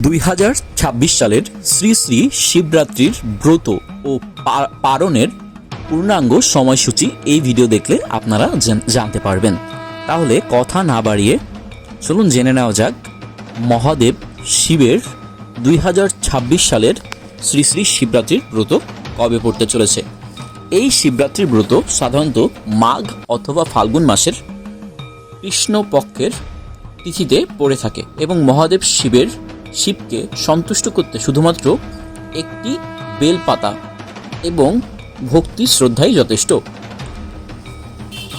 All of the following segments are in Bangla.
দুই হাজার ছাব্বিশ সালের শ্রী শ্রী শিবরাত্রির ব্রত ও পারণের পূর্ণাঙ্গ সময়সূচি এই ভিডিও দেখলে আপনারা জান- জানতে পারবেন। তাহলে কথা না বাড়িয়ে চলুন জেনে নেওয়া যাক, মহাদেব শিবের দুই হাজার ছাব্বিশ সালের শ্রী শ্রী শিবরাত্রির ব্রত কবে পড়তে চলেছে। এই শিবরাত্রির ব্রত সাধারণত মাঘ অথবা ফাল্গুন মাসের কৃষ্ণ পক্ষের তিথিতে পড়ে থাকে এবং মহাদেব শিবের শিবকে সন্তুষ্ট করতে শুধুমাত্র একটি বেলপাতা এবং ভক্তি শ্রদ্ধাই যথেষ্ট।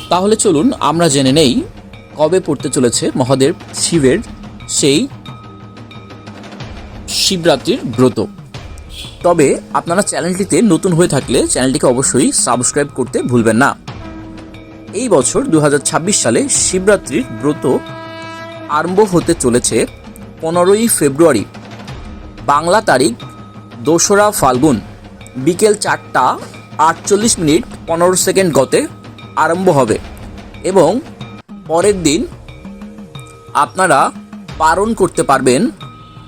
তাহলে চলুন আমরা জেনে নেই কবে পড়তে চলেছে মহাদেব শিবের সেই শিবরাত্রির ব্রত। তবে আপনারা চ্যানেলটিতে নতুন হয়ে থাকলে চ্যানেলটিকে অবশ্যই সাবস্ক্রাইব করতে ভুলবেন না। এই বছর দু হাজার ছাব্বিশ সালে শিবরাত্রির ব্রত আরম্ভ হতে চলেছে পনেরোই ফেব্রুয়ারি। বাংলা তারিখ, দোসরা ফাল্গুন। বিকেল চারটা, আটচল্লিশ মিনিট, পনেরো সেকেন্ড গতে আরম্ভ হবে। এবং পরের দিন আপনারা পালন করতে পারবেন,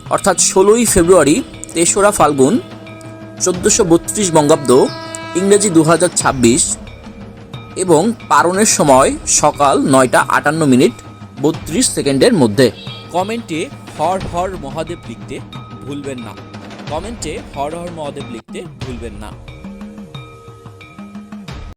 অর্থাৎ ষোলোই ফেব্রুয়ারি, তেসরা ফাল্গুন, চোদ্দোশো বত্রিশ বঙ্গাব্দ, ইংরেজি দু ছাব্বিশ এবং পারণের সময় সকাল নয়টা আটান্ন মিনিট, বত্রিশ সেকেন্ডের মধ্যে। কমেন্টে হর হর মহাদেব লিখতে ভুলবেন না। কমেন্টে হর হর মহাদেব লিখতে ভুলবেন না।